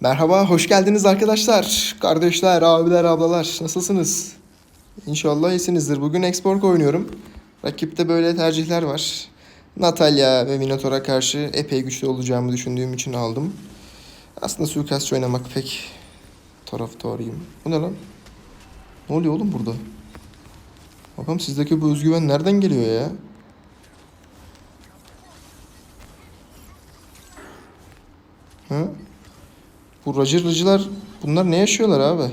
Merhaba, hoş geldiniz arkadaşlar. Kardeşler, abiler, ablalar. Nasılsınız? İnşallah iyisinizdir. Bugün Expork oynuyorum. Rakipte böyle tercihler var. Natalya ve Minotaur'a karşı epey güçlü olacağımı düşündüğüm için aldım. Aslında suikastçı oynamak pek taraftarıyım. Bu ne lan? Ne oluyor oğlum burada? Bakalım sizdeki bu özgüven nereden geliyor ya? Ha? Bu racır rıcılar bunlar ne yaşıyorlar abi?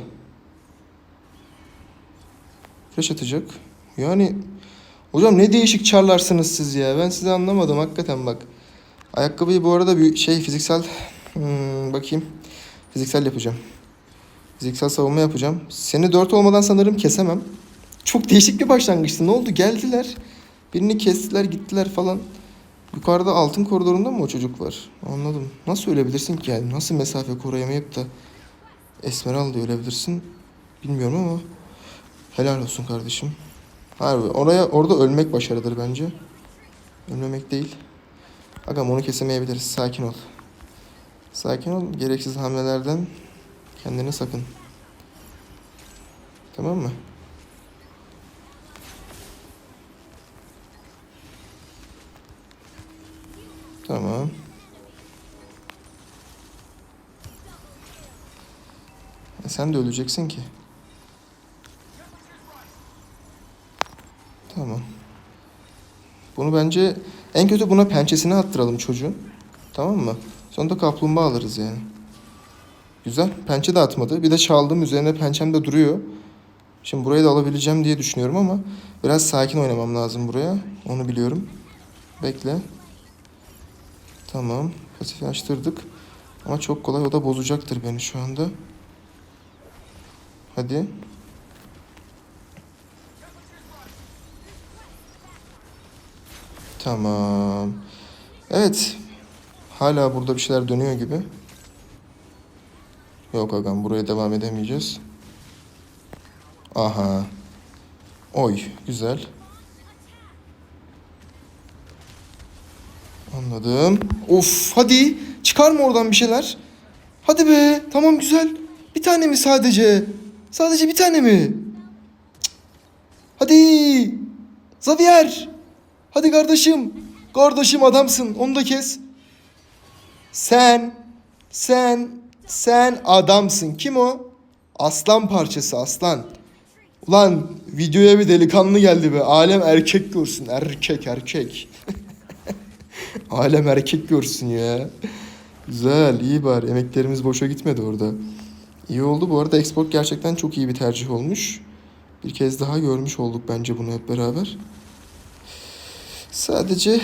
Flash atacak. Yani hocam ne değişik çarlarsınız siz ya. Ben sizi anlamadım hakikaten bak. Ayakkabıyı bu arada bir şey fiziksel hmm, bakayım. Fiziksel yapacağım. Fiziksel savunma yapacağım. Seni dört olmadan sanırım kesemem. Çok değişik bir başlangıçtı. Ne oldu? Geldiler. Birini kestiler gittiler falan. Yukarıda altın koridorunda mı o çocuk var? Anladım. Nasıl ölebilirsin ki yani? Nasıl mesafe koruyamayıp da Esmeralda ölebilirsin? Bilmiyorum ama helal olsun kardeşim. Harbi oraya orada ölmek başarıdır bence. Ölmemek değil. Agam onu kesemeyebiliriz. Sakin ol. Sakin ol. Gereksiz hamlelerden kendini sakın. Tamam mı? Tamam. E sen de öleceksin ki. Tamam. Bunu bence en kötü buna pençesini attıralım çocuğun. Tamam mı? Sonra da kaplumbağa alırız yani. Güzel. Pençe de atmadı. Bir de çaldım üzerine pençem de duruyor. Şimdi burayı da alabileceğim diye düşünüyorum ama biraz sakin oynamam lazım buraya. Onu biliyorum. Bekle. Tamam. Pasifi açtırdık. Ama çok kolay. O da bozacaktır beni şu anda. Hadi. Tamam. Evet. Hala burada bir şeyler dönüyor gibi. Yok agam buraya devam edemeyeceğiz. Aha. Oy güzel. Anladım. Of hadi çıkar mı oradan bir şeyler? Hadi be tamam güzel. Bir tane mi sadece? Sadece bir tane mi? Hadi. Xavier. Hadi kardeşim. Kardeşim adamsın. Onu da kes. Sen, sen, sen adamsın. Kim o? Aslan parçası aslan. Ulan videoya bir delikanlı geldi be. Alem erkek görsün. Erkek erkek. Alem erkek görsün ya. Güzel, iyi bari. Emeklerimiz boşa gitmedi orada. İyi oldu. Bu arada export gerçekten çok iyi bir tercih olmuş. Bir kez daha görmüş olduk bence bunu hep beraber. Sadece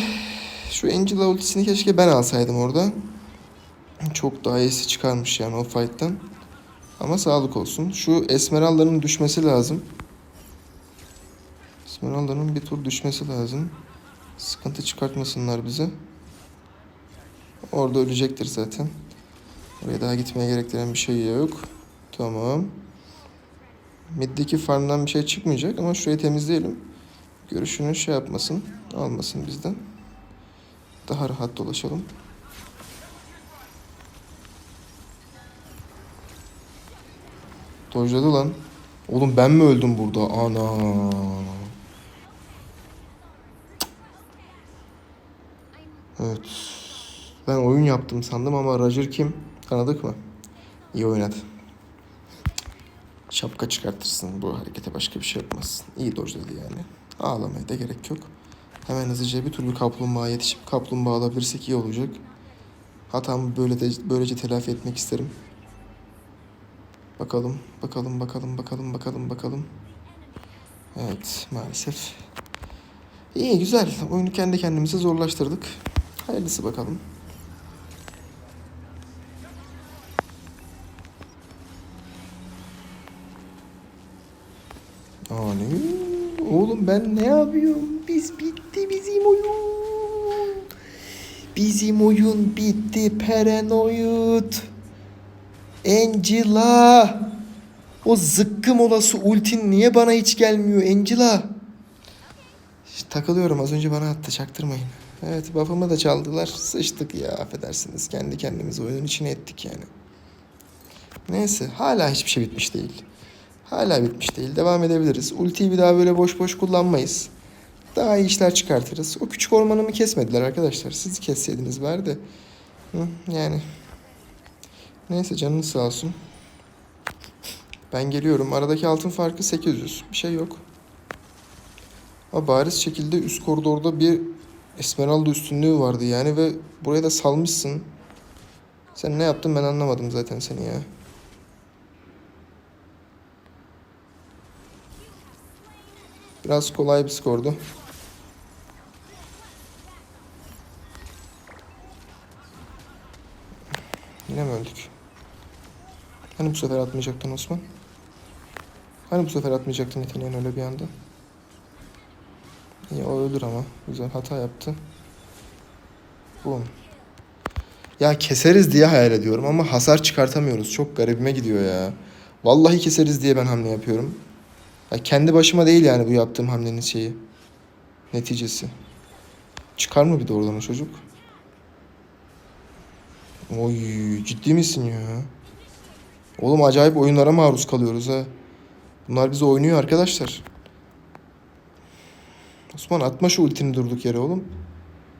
şu Angela ultisini keşke ben alsaydım orada. Çok daha iyisi çıkarmış yani o fight'tan. Ama sağlık olsun. Şu Esmeralda'nın düşmesi lazım. Esmeralda'nın bir tur düşmesi lazım. Sıkıntı çıkartmasınlar bize. Orada ölecektir zaten. Oraya daha gitmeye gerektiren bir şey yok. Tamam. Middeki farmdan bir şey çıkmayacak ama şurayı temizleyelim. Görüşünü şey yapmasın. Almasın bizden. Daha rahat dolaşalım. Dojladı lan. Oğlum ben mi öldüm burada? Ana. Evet. Ben oyun yaptım sandım ama Roger kim? Tanıdık mı? İyi oynadı. Şapka çıkartırsın. Bu harekete başka bir şey yapmazsın. İyi dojladı yani. Ağlamaya da gerek yok. Hemen hızlıca bir türlü kaplumbağa yetişip kaplumbağa alabilirsek iyi olacak. Hatamı böyle de, böylece telafi etmek isterim. Bakalım, bakalım, bakalım, bakalım, bakalım, bakalım. Evet, maalesef. İyi, güzel. Oyunu kendi kendimize zorlaştırdık. Hayırlısı bakalım. Ani. Oğlum ben ne yapıyorum? Biz bitti bizim oyun. Bizim oyun bitti Perenoyut. Angela. O zıkkım olası ultin niye bana hiç gelmiyor Angela? İşte takılıyorum az önce bana attı çaktırmayın. Evet buff'ımı da çaldılar. Sıçtık ya affedersiniz. Kendi kendimize oyunun içine ettik yani. Neyse hala hiçbir şey bitmiş değil. Hala bitmiş değil. Devam edebiliriz. Ultiyi bir daha böyle boş boş kullanmayız. Daha iyi işler çıkartırız. O küçük ormanımı kesmediler arkadaşlar. Siz kesseydiniz bari de. Hı, yani. Neyse canınız sağ olsun. Ben geliyorum. Aradaki altın farkı 800. Bir şey yok. Ama bariz şekilde üst koridorda bir Esmeralda üstünlüğü vardı yani ve buraya da salmışsın. Sen ne yaptın ben anlamadım zaten seni ya. Biraz kolay bir skordu. Yine mi öldük? Hani bu sefer atmayacaktın Osman? Hani bu sefer atmayacaktın yeteneğin öyle bir anda? İyi o ölür ama. Güzel hata yaptı. Boom. Ya keseriz diye hayal ediyorum ama hasar çıkartamıyoruz. Çok garibime gidiyor ya. Vallahi keseriz diye ben hamle yapıyorum. Ya kendi başıma değil yani bu yaptığım hamlenin şeyi. Neticesi. Çıkar mı bir de oradan çocuk? Oy ciddi misin ya? Oğlum acayip oyunlara maruz kalıyoruz ha. Bunlar bize oynuyor arkadaşlar. Osman atma şu ultini durduk yere oğlum.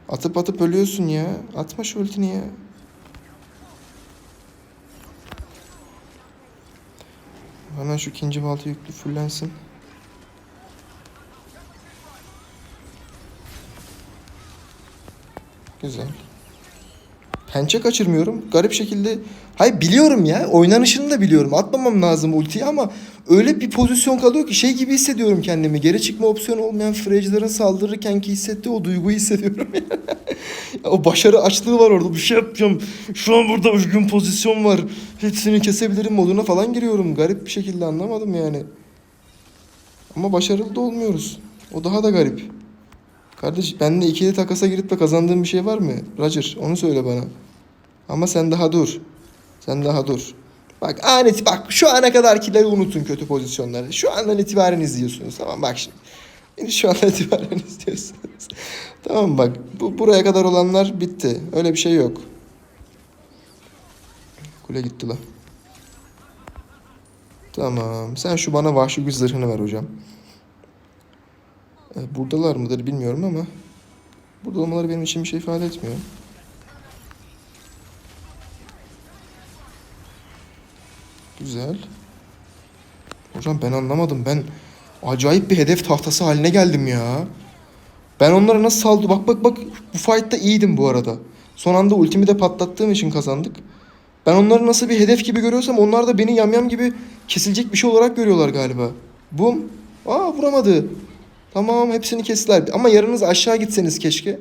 Atıp atıp ölüyorsun ya. Atma şu ultini ya. Hemen şu ikinci balta yüklü fullensin. Güzel. Pençe kaçırmıyorum. Garip şekilde... Hayır biliyorum ya. Oynanışını da biliyorum. Atmamam lazım ultiyi ama öyle bir pozisyon kalıyor ki şey gibi hissediyorum kendimi. Geri çıkma opsiyonu olmayan Frage'lara saldırırken ki hissettiği o duyguyu hissediyorum. o başarı açlığı var orada. Bir şey yapacağım. Şu an burada üzgün pozisyon var. Hepsini kesebilirim moduna falan giriyorum. Garip bir şekilde anlamadım yani. Ama başarılı da olmuyoruz. O daha da garip. Kardeş benimle ikili takasa girip de kazandığın bir şey var mı? Roger onu söyle bana. Ama sen daha dur. Sen daha dur. Bak an it- bak şu ana kadarkileri unutun kötü pozisyonları. Şu andan itibaren izliyorsunuz tamam bak şimdi. Beni şu andan itibaren izliyorsunuz. tamam bak bu buraya kadar olanlar bitti. Öyle bir şey yok. Kule gitti la. Tamam. Sen şu bana vahşi güç zırhını ver hocam. E, buradalar mıdır bilmiyorum ama burada olmaları benim için bir şey ifade etmiyor. Güzel. Hocam ben anlamadım. Ben acayip bir hedef tahtası haline geldim ya. Ben onlara nasıl saldı? Bak bak bak. Bu fight'ta iyiydim bu arada. Son anda ultimi de patlattığım için kazandık. Ben onları nasıl bir hedef gibi görüyorsam onlar da beni yamyam gibi kesilecek bir şey olarak görüyorlar galiba. Bum. Aa vuramadı. Tamam hepsini kestiler. Ama yarınız aşağı gitseniz keşke.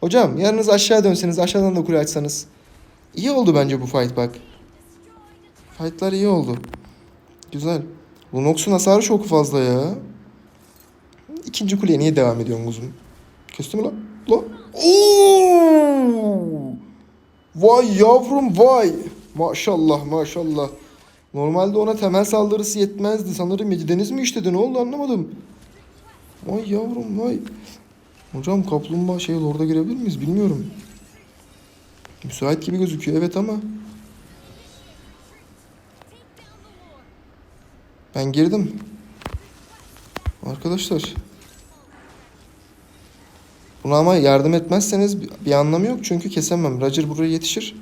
Hocam yarınız aşağı dönseniz aşağıdan da kule açsanız. İyi oldu bence bu fight bak. Fightlar iyi oldu. Güzel. Lunox'un hasarı çok fazla ya. İkinci kuleye niye devam ediyorsun kuzum? Kesti mi lan? La. Oo! Vay yavrum vay. Maşallah maşallah. Normalde ona temel saldırısı yetmezdi. Sanırım yediniz mi işledi ne oldu anlamadım. Vay yavrum vay. Hocam kaplumbağa şey orada girebilir miyiz bilmiyorum. Müsait gibi gözüküyor evet ama. Ben girdim. Arkadaşlar. Buna ama yardım etmezseniz bir- anlamı yok çünkü kesemem. Roger buraya yetişir.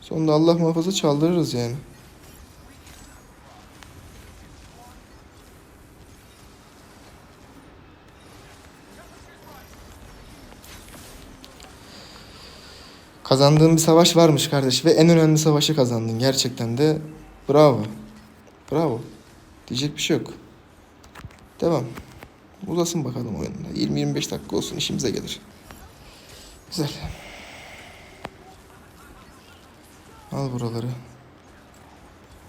Sonunda Allah muhafaza çaldırırız yani. Kazandığın bir savaş varmış kardeş ve en önemli savaşı kazandın gerçekten de bravo. Bravo. Diyecek bir şey yok. Devam. Uzasın bakalım oyunda. 20-25 dakika olsun işimize gelir. Güzel. Al buraları.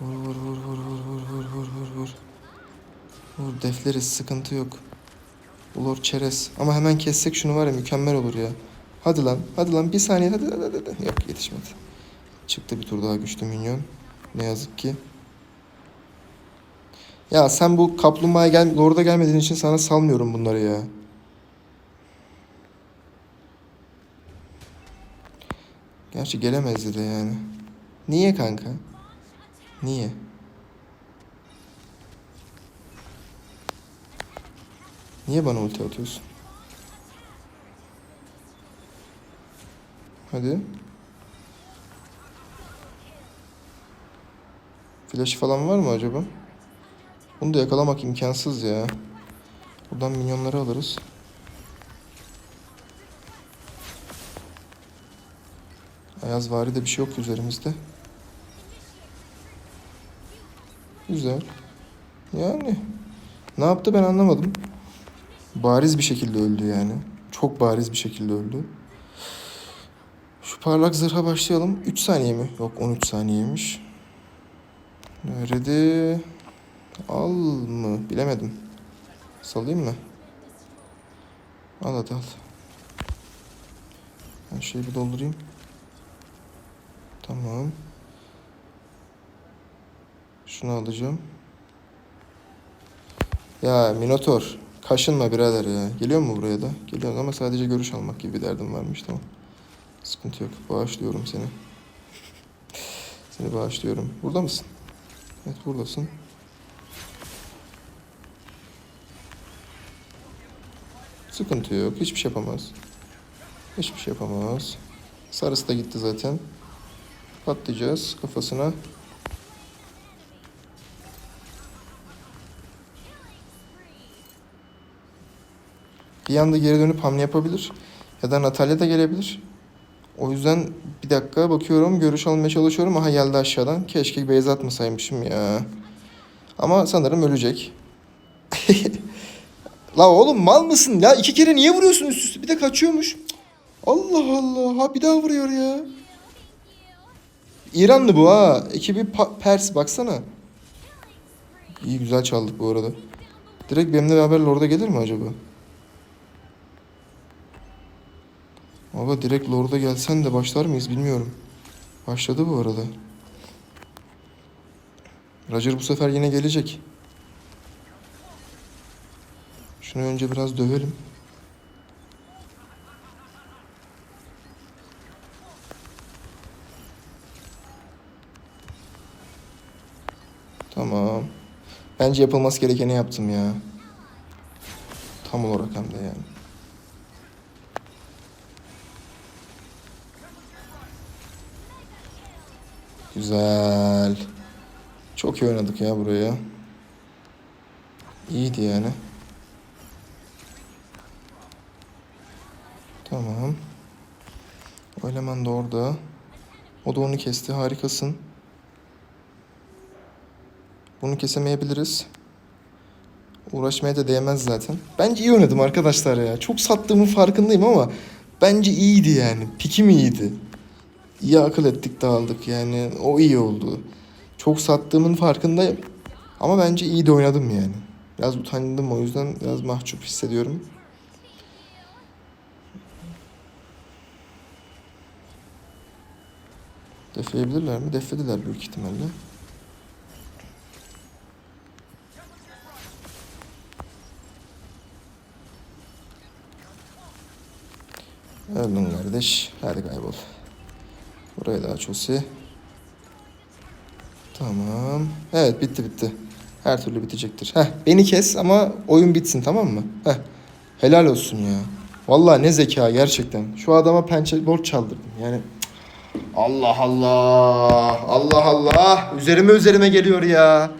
Vur vur vur vur vur vur vur vur vur vur. Vur defleriz sıkıntı yok. Ulor çerez. Ama hemen kessek şunu var ya mükemmel olur ya. Hadi lan hadi lan bir saniye hadi hadi hadi. Yok yetişmedi. Çıktı bir tur daha güçlü minyon. Ne yazık ki. Ya sen bu kaplumbağaya gel, Lord'a gelmediğin için sana salmıyorum bunları ya. Gerçi gelemezdi de yani. Niye kanka? Niye? Niye bana ulti atıyorsun? Hadi. Flash falan var mı acaba? Bunu da yakalamak imkansız ya. Buradan minyonları alırız. Ayaz vari de bir şey yok üzerimizde. Güzel. Yani ne yaptı ben anlamadım. Bariz bir şekilde öldü yani. Çok bariz bir şekilde öldü. Parlak zırha başlayalım. 3 saniye mi? Yok 13 saniyeymiş. Nerede? Al mı? Bilemedim. Salayım mı? Al hadi al. Ben şeyi bir doldurayım. Tamam. Şunu alacağım. Ya Minotor. Kaşınma birader ya. Geliyor mu buraya da? Geliyor ama sadece görüş almak gibi bir derdim varmış tamam. Sıkıntı yok. Bağışlıyorum seni. seni bağışlıyorum. Burada mısın? Evet buradasın. Sıkıntı yok. Hiçbir şey yapamaz. Hiçbir şey yapamaz. Sarısı da gitti zaten. Patlayacağız kafasına. Bir anda geri dönüp hamle yapabilir. Ya da Natalya da gelebilir. O yüzden bir dakika bakıyorum. Görüş almaya çalışıyorum. Aha geldi aşağıdan. Keşke beyaz atmasaymışım ya. Ama sanırım ölecek. La oğlum mal mısın ya? İki kere niye vuruyorsun üst üste? Bir de kaçıyormuş. Allah Allah. Ha bir daha vuruyor ya. İranlı bu ha. Ekibi Pa- Pers baksana. İyi güzel çaldık bu arada. Direkt benimle beraber Lord'a gelir mi acaba? Baba direkt Lord'a gelsen de başlar mıyız bilmiyorum. Başladı bu arada. Roger bu sefer yine gelecek. Şunu önce biraz dövelim. Tamam. Bence yapılması gerekeni yaptım ya. Tam olarak hem de yani. Güzel. Çok iyi oynadık ya buraya. İyiydi yani. Tamam. O eleman da orada. O da onu kesti. Harikasın. Bunu kesemeyebiliriz. Uğraşmaya da değmez zaten. Bence iyi oynadım arkadaşlar ya. Çok sattığımın farkındayım ama bence iyiydi yani. Pikim iyiydi. İyi akıl ettik dağıldık yani. O iyi oldu. Çok sattığımın farkındayım. Ama bence iyi de oynadım yani. Biraz utandım o yüzden biraz mahcup hissediyorum. Defleyebilirler mi? Deflediler büyük ihtimalle. Öldün kardeş. Hadi kaybol. Buraya da aç Osi. Tamam. Evet bitti bitti. Her türlü bitecektir. Heh beni kes ama oyun bitsin tamam mı? Heh. Helal olsun ya. Vallahi ne zeka gerçekten. Şu adama pençe borç çaldırdım. Yani. Allah Allah. Allah Allah. Üzerime üzerime geliyor ya.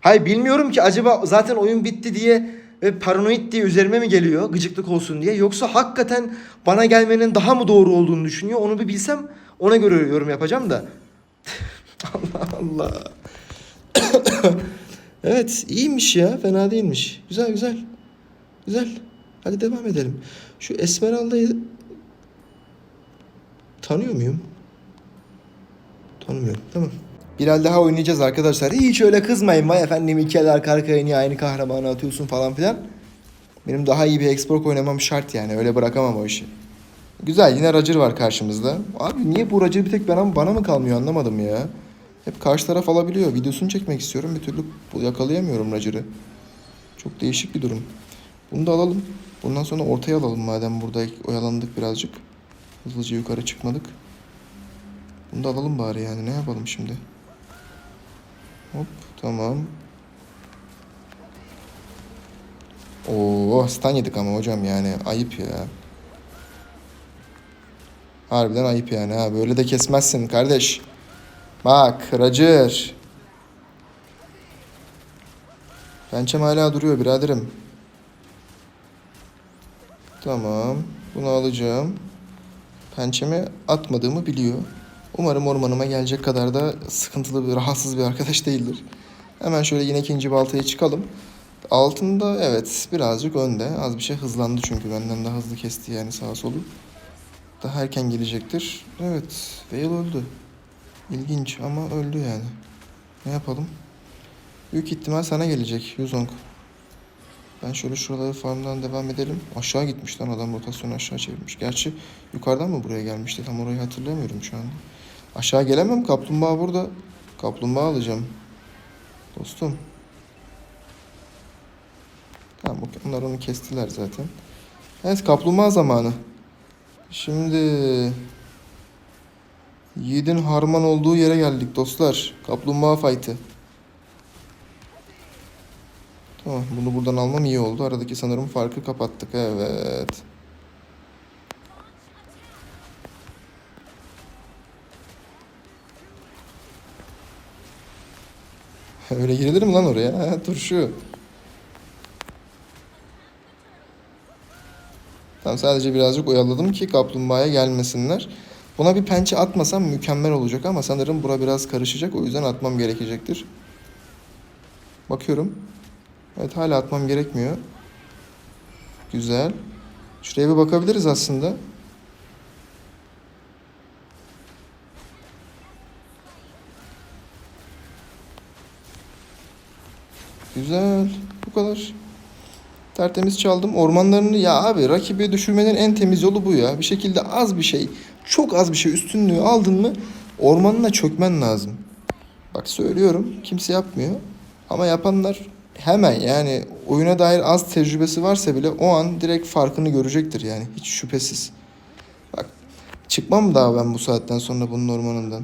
Hayır bilmiyorum ki acaba zaten oyun bitti diye ve paranoid diye üzerime mi geliyor gıcıklık olsun diye yoksa hakikaten bana gelmenin daha mı doğru olduğunu düşünüyor onu bir bilsem ona göre yorum yapacağım da. Allah Allah. evet iyiymiş ya fena değilmiş. Güzel güzel. Güzel. Hadi devam edelim. Şu Esmeralda'yı tanıyor muyum? Tanımıyorum. Tamam. Bir el daha oynayacağız arkadaşlar. Hiç öyle kızmayın. Vay efendim iki el arka arkaya niye aynı kahramanı atıyorsun falan filan. Benim daha iyi bir Xbox oynamam şart yani. Öyle bırakamam o işi. Güzel yine Roger var karşımızda. Abi niye bu Roger bir tek bana, bana mı kalmıyor anlamadım ya. Hep karşı taraf alabiliyor. Videosunu çekmek istiyorum. Bir türlü yakalayamıyorum Roger'ı. Çok değişik bir durum. Bunu da alalım. Bundan sonra ortaya alalım madem burada oyalandık birazcık. Hızlıca yukarı çıkmadık. Bunu da alalım bari yani ne yapalım şimdi. Hop tamam. Oo stun yedik ama hocam yani ayıp ya. Harbiden ayıp yani ha. Böyle de kesmezsin kardeş. Bak Roger. Pençem hala duruyor biraderim. Tamam. Bunu alacağım. Pençemi atmadığımı biliyor. Umarım ormanıma gelecek kadar da sıkıntılı bir, rahatsız bir arkadaş değildir. Hemen şöyle yine ikinci baltaya çıkalım. Altında evet birazcık önde. Az bir şey hızlandı çünkü benden daha hızlı kesti yani sağa solu. Daha erken gelecektir. Evet Vale öldü. İlginç ama öldü yani. Ne yapalım? Büyük ihtimal sana gelecek Yuzong. Ben şöyle şuraları farmdan devam edelim. Aşağı gitmiş lan adam rotasyonu aşağı çevirmiş. Gerçi yukarıdan mı buraya gelmişti tam orayı hatırlamıyorum şu anda. Aşağı gelemem kaplumbağa burada. Kaplumbağa alacağım. Dostum. Tamam onlar onu kestiler zaten. Evet kaplumbağa zamanı. Şimdi Yiğidin harman olduğu yere geldik dostlar. Kaplumbağa fight'ı. Tamam bunu buradan almam iyi oldu. Aradaki sanırım farkı kapattık. Evet. Öyle girilir mi lan oraya? Ha, turşu. Tamam sadece birazcık oyaladım ki kaplumbağaya gelmesinler. Buna bir pençe atmasam mükemmel olacak ama sanırım bura biraz karışacak. O yüzden atmam gerekecektir. Bakıyorum. Evet hala atmam gerekmiyor. Güzel. Şuraya bir bakabiliriz aslında. Güzel. Bu kadar. Tertemiz çaldım. Ormanlarını ya abi rakibi düşürmenin en temiz yolu bu ya. Bir şekilde az bir şey, çok az bir şey üstünlüğü aldın mı ormanına çökmen lazım. Bak söylüyorum kimse yapmıyor. Ama yapanlar hemen yani oyuna dair az tecrübesi varsa bile o an direkt farkını görecektir yani hiç şüphesiz. Bak çıkmam daha ben bu saatten sonra bunun ormanından.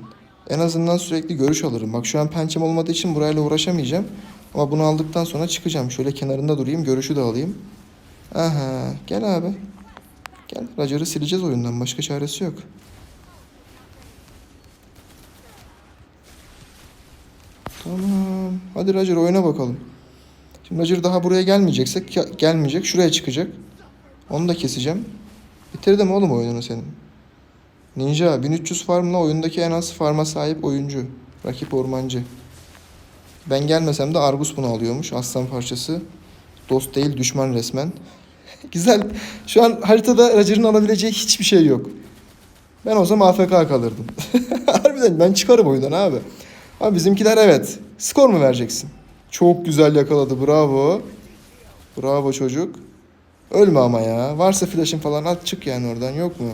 En azından sürekli görüş alırım. Bak şu an pençem olmadığı için burayla uğraşamayacağım. Ama bunu aldıktan sonra çıkacağım. Şöyle kenarında durayım. Görüşü de alayım. Aha. Gel abi. Gel. Roger'ı sileceğiz oyundan. Başka çaresi yok. Tamam. Hadi Roger oyuna bakalım. Şimdi Roger daha buraya gelmeyecekse ge- gelmeyecek. Şuraya çıkacak. Onu da keseceğim. Bitirdim oğlum oyununu senin. Ninja 1300 farmla oyundaki en az farma sahip oyuncu. Rakip ormancı. Ben gelmesem de Argus bunu alıyormuş. Aslan parçası. Dost değil düşman resmen. Güzel. Şu an haritada Roger'ın alabileceği hiçbir şey yok. Ben o zaman AFK kalırdım. Harbiden ben çıkarım oyundan abi. Ama bizimkiler evet. Skor mu vereceksin? Çok güzel yakaladı. Bravo. Bravo çocuk. Ölme ama ya. Varsa flash'ın falan at çık yani oradan yok mu?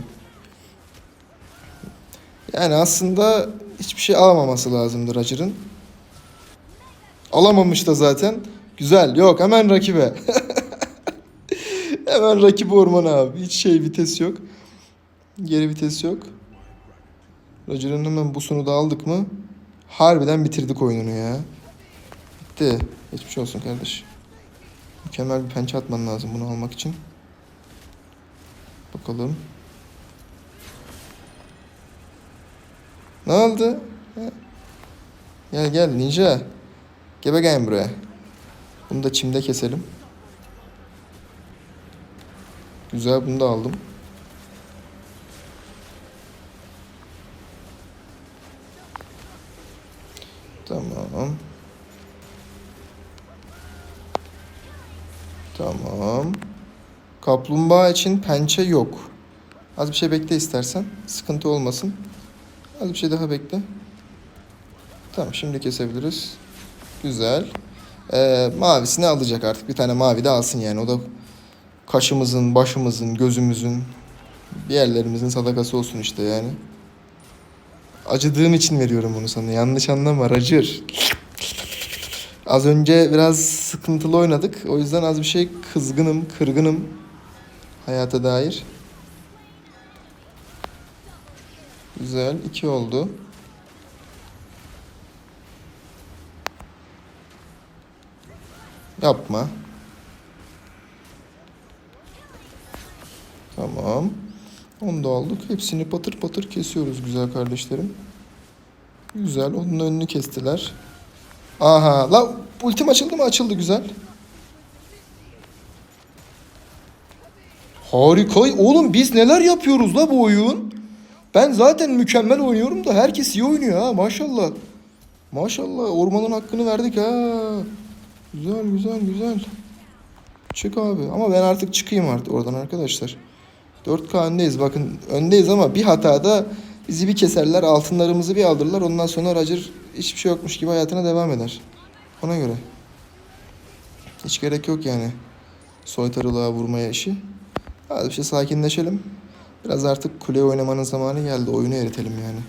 Yani aslında hiçbir şey alamaması lazımdı Roger'ın. Alamamış da zaten. Güzel. Yok hemen rakibe. hemen rakip orman abi. Hiç şey vites yok. Geri vites yok. Roger'ın hemen busunu da aldık mı? Harbiden bitirdik oyununu ya. Bitti. Geçmiş olsun kardeş. Mükemmel bir pençe atman lazım bunu almak için. Bakalım. Ne oldu? Gel gel ninja. Gebe gelin buraya. Bunu da çimde keselim. Güzel bunu da aldım. Tamam. Tamam. Kaplumbağa için pençe yok. Az bir şey bekle istersen. Sıkıntı olmasın. Az bir şey daha bekle. Tamam şimdi kesebiliriz. Güzel. Ee, mavisini alacak artık. Bir tane mavi de alsın yani. O da kaşımızın, başımızın, gözümüzün, bir yerlerimizin sadakası olsun işte yani. Acıdığım için veriyorum bunu sana. Yanlış anlama Roger. Az önce biraz sıkıntılı oynadık. O yüzden az bir şey kızgınım, kırgınım hayata dair. Güzel. iki oldu. Yapma. Tamam. Onu da aldık. Hepsini patır patır kesiyoruz güzel kardeşlerim. Güzel. Onun önünü kestiler. Aha. La ultim açıldı mı? Açıldı güzel. Harika. Oğlum biz neler yapıyoruz la bu oyun? Ben zaten mükemmel oynuyorum da herkes iyi oynuyor ha maşallah. Maşallah ormanın hakkını verdik ha. Güzel güzel güzel. Çık abi ama ben artık çıkayım artık oradan arkadaşlar. 4K öndeyiz bakın öndeyiz ama bir hatada bizi bir keserler altınlarımızı bir aldırırlar ondan sonra Roger hiçbir şey yokmuş gibi hayatına devam eder. Ona göre. Hiç gerek yok yani soytarılığa vurmaya işi. Hadi bir şey sakinleşelim. Biraz artık kule oynamanın zamanı geldi. Oyunu eritelim yani.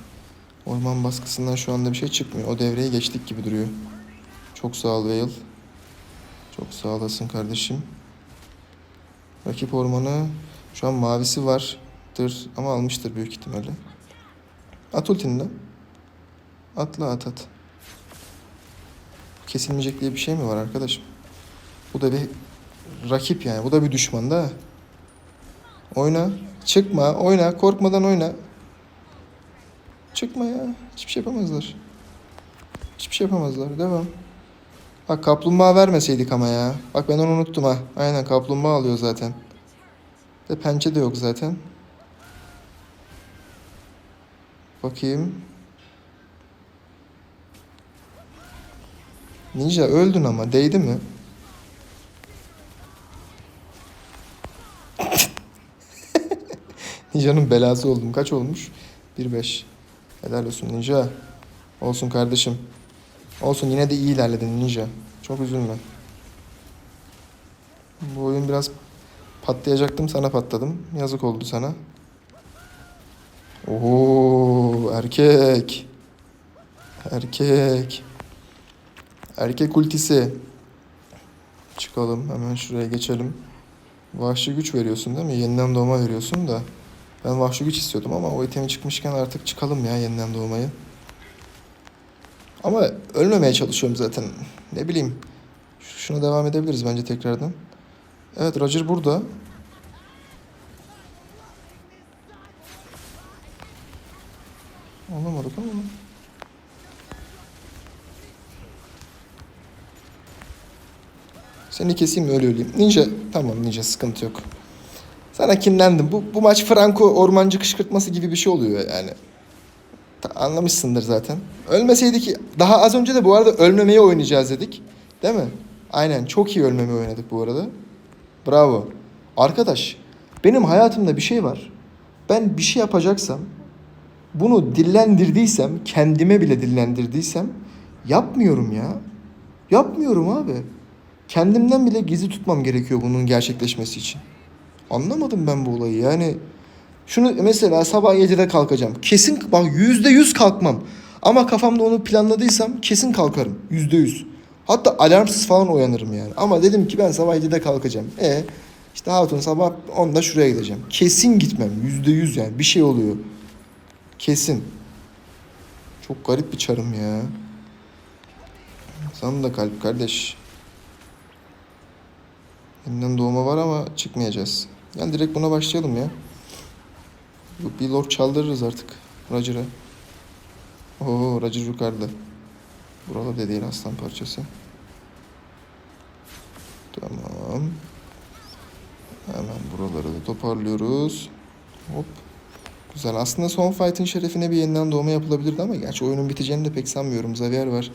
Orman baskısından şu anda bir şey çıkmıyor. O devreyi geçtik gibi duruyor. Çok sağ ol Veil. Çok sağ olasın kardeşim. Rakip ormanı şu an mavisi vardır ama almıştır büyük ihtimalle. At ultini de. Atla at at. Kesilmeyecek diye bir şey mi var arkadaşım? Bu da bir rakip yani. Bu da bir düşman da. Oyna. Çıkma. Oyna. Korkmadan oyna. Çıkma ya. Hiçbir şey yapamazlar. Hiçbir şey yapamazlar. Devam. Bak kaplumbağa vermeseydik ama ya. Bak ben onu unuttum ha. Aynen kaplumbağa alıyor zaten. De pençe de yok zaten. Bakayım. Ninja öldün ama değdi mi? Ninja'nın belası oldum. Kaç olmuş? 1-5. Helal olsun Ninja. Olsun kardeşim. Olsun yine de iyi ilerledin Ninja. Çok üzülme. Bu oyun biraz patlayacaktım sana patladım. Yazık oldu sana. Oo erkek. Erkek. Erkek ultisi. Çıkalım hemen şuraya geçelim. Vahşi güç veriyorsun değil mi? Yeniden doğma veriyorsun da. Ben vahşi güç istiyordum ama o itemi çıkmışken artık çıkalım ya yeniden doğmayı. Ama ölmemeye çalışıyorum zaten. Ne bileyim. Şuna devam edebiliriz bence tekrardan. Evet Roger burada. Olamadık ama. Seni keseyim mi öyle öleyim. Ninja tamam ninja sıkıntı yok. Sana kinlendim. Bu, bu maç Franco ormancı kışkırtması gibi bir şey oluyor yani. Anlamışsındır zaten. Ölmeseydik daha az önce de bu arada ölmemeye oynayacağız dedik. Değil mi? Aynen çok iyi ölmemeyi oynadık bu arada. Bravo. Arkadaş benim hayatımda bir şey var. Ben bir şey yapacaksam bunu dillendirdiysem kendime bile dillendirdiysem yapmıyorum ya. Yapmıyorum abi. Kendimden bile gizli tutmam gerekiyor bunun gerçekleşmesi için. Anlamadım ben bu olayı yani. Şunu mesela sabah 7'de kalkacağım. Kesin bak yüzde yüz kalkmam. Ama kafamda onu planladıysam kesin kalkarım. Yüzde yüz. Hatta alarmsız falan uyanırım yani. Ama dedim ki ben sabah 7'de kalkacağım. E işte hatun sabah 10'da şuraya gideceğim. Kesin gitmem. Yüzde yüz yani. Bir şey oluyor. Kesin. Çok garip bir çarım ya. Sana da kalp kardeş. Yeniden doğma var ama çıkmayacağız. Gel direkt buna başlayalım ya. Bir lord çaldırırız artık Roger'a. Oo Roger yukarıda. Buralar da değil aslan parçası. Tamam. Hemen buraları da toparlıyoruz. Hop. Güzel. Aslında son fight'ın şerefine bir yeniden doğma yapılabilirdi ama gerçi oyunun biteceğini de pek sanmıyorum. Xavier var.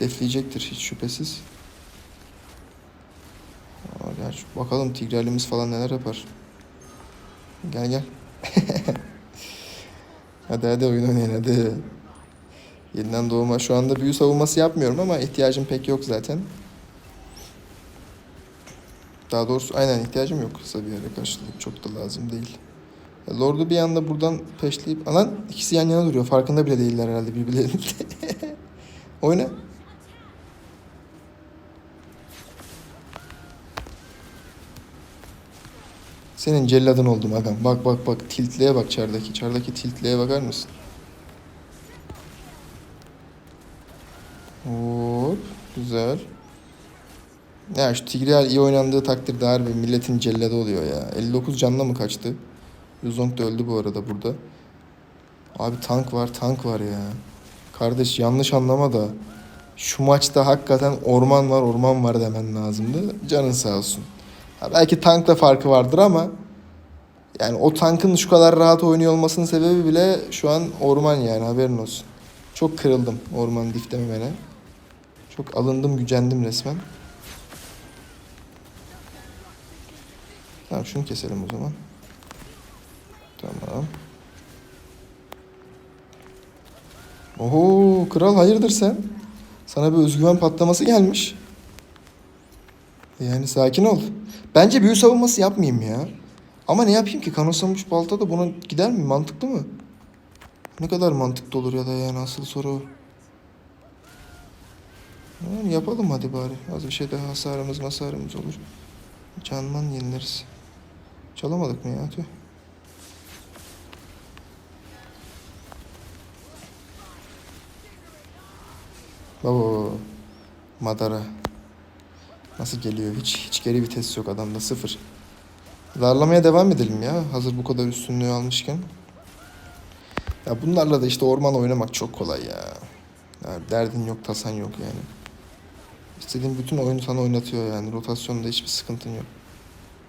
Defleyecektir hiç şüphesiz. Aa, gerçi bakalım Tigrelimiz falan neler yapar. Gel gel. hadi hadi oyun oynayın hadi. Yeniden doğma. Şu anda büyü savunması yapmıyorum ama ihtiyacım pek yok zaten. Daha doğrusu aynen ihtiyacım yok kısa bir yere karşılık. Çok da lazım değil. Lord'u bir anda buradan peşleyip... Alan ikisi yan yana duruyor. Farkında bile değiller herhalde birbirlerinin. Oyna. Senin celladın oldum agam. Bak bak bak tiltleye bak çardaki. Çardaki tiltleye bakar mısın? Hop güzel. Ya şu Tigreal iyi oynandığı takdirde harbi milletin celladı oluyor ya. 59 canla mı kaçtı? Yuzong da öldü bu arada burada. Abi tank var tank var ya. Kardeş yanlış anlama da şu maçta hakikaten orman var orman var demen lazımdı. Canın sağ olsun. Belki tankla farkı vardır ama yani o tankın şu kadar rahat oynuyor olmasının sebebi bile şu an orman yani haberin olsun. Çok kırıldım orman diflememene. Çok alındım gücendim resmen. Tamam şunu keselim o zaman. Tamam. Oho kral hayırdır sen? Sana bir özgüven patlaması gelmiş. Yani sakin ol. Bence büyü savunması yapmayayım ya. Ama ne yapayım ki? Kanoslamış balta da buna gider mi? Mantıklı mı? Ne kadar mantıklı olur ya da yani asıl soru. Yani yapalım hadi bari. Az bir şey daha hasarımız masarımız olur. Canman yenileriz. Çalamadık mı ya? Tüh. Baba. Madara. Nasıl geliyor? Hiç hiç geri vites yok adamda sıfır. Darlamaya devam edelim ya. Hazır bu kadar üstünlüğü almışken. Ya bunlarla da işte orman oynamak çok kolay ya. ya derdin yok, tasan yok yani. İstediğin bütün oyunu sana oynatıyor yani. Rotasyonda hiçbir sıkıntın yok.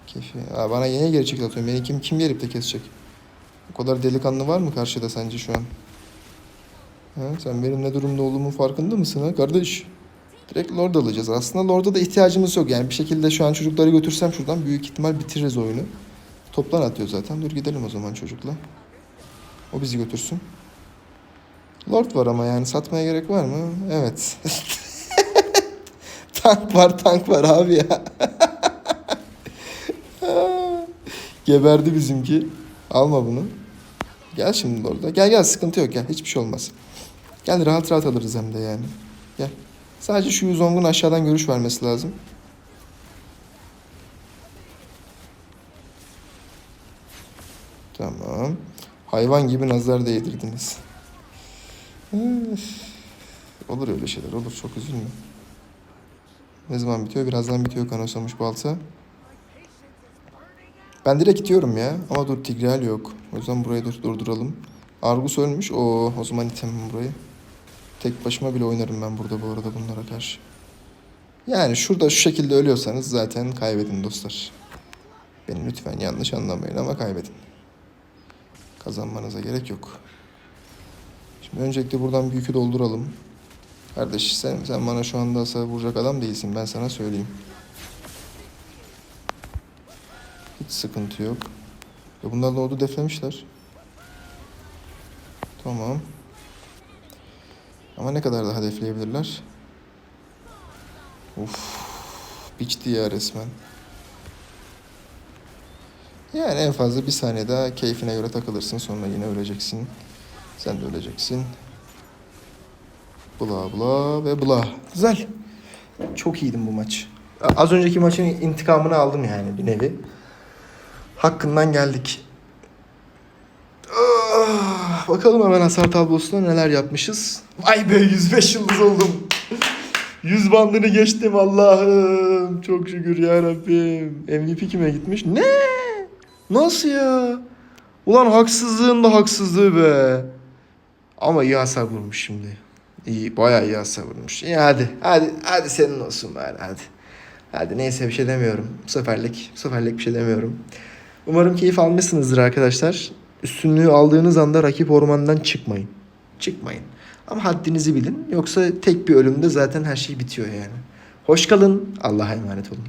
Keyfi. Ya bana yine geri çekil atıyor. Beni kim kim gelip de kesecek? O kadar delikanlı var mı karşıda sence şu an? Ha, sen benim ne durumda olduğumun farkında mısın ha kardeş? Direkt Lord alacağız. Aslında Lord'a da ihtiyacımız yok. Yani bir şekilde şu an çocukları götürsem şuradan büyük ihtimal bitiririz oyunu. Toplan atıyor zaten. Dur gidelim o zaman çocukla. O bizi götürsün. Lord var ama yani satmaya gerek var mı? Evet. tank var tank var abi ya. Geberdi bizimki. Alma bunu. Gel şimdi Lord'a. Gel gel sıkıntı yok gel. Hiçbir şey olmaz. Gel rahat rahat alırız hem de yani. Gel. Sadece şu Yuzong'un aşağıdan görüş vermesi lazım. Tamam. Hayvan gibi nazar değdirdiniz. Olur öyle şeyler olur çok üzülme. Ne zaman bitiyor? Birazdan bitiyor kanoslamış balta. Ben direkt gidiyorum ya. Ama dur Tigreal yok. O yüzden burayı dur, durduralım. Argus ölmüş. Oo, o zaman itemim burayı. Tek başıma bile oynarım ben burada bu arada bunlara karşı. Yani şurada şu şekilde ölüyorsanız zaten kaybedin dostlar. Beni lütfen yanlış anlamayın ama kaybedin. Kazanmanıza gerek yok. Şimdi öncelikle buradan büyükü dolduralım. Kardeş sen, sen bana şu anda hasar vuracak adam değilsin ben sana söyleyeyim. Hiç sıkıntı yok. Ya bunlar da ordu deflemişler. Tamam. Ama ne kadar daha defleyebilirler? Uf, biçti ya resmen. Yani en fazla bir saniye daha keyfine göre takılırsın sonra yine öleceksin. Sen de öleceksin. Bla bla ve bla. Güzel. Çok iyiydim bu maç. Az önceki maçın intikamını aldım yani bir nevi. Hakkından geldik. Bakalım hemen hasar tablosunda neler yapmışız. Vay be 105 yıldız oldum. 100 bandını geçtim Allah'ım. Çok şükür ya Rabbim. MVP kime gitmiş? Ne? Nasıl ya? Ulan haksızlığın da haksızlığı be. Ama iyi hasar vurmuş şimdi. İyi, bayağı iyi hasar vurmuş. İyi hadi, hadi, hadi senin olsun bari hadi. Hadi neyse bir şey demiyorum. Bu seferlik, bu seferlik bir şey demiyorum. Umarım keyif almışsınızdır arkadaşlar. Üstünlüğü aldığınız anda rakip ormandan çıkmayın. Çıkmayın. Ama haddinizi bilin. Yoksa tek bir ölümde zaten her şey bitiyor yani. Hoş kalın. Allah'a emanet olun.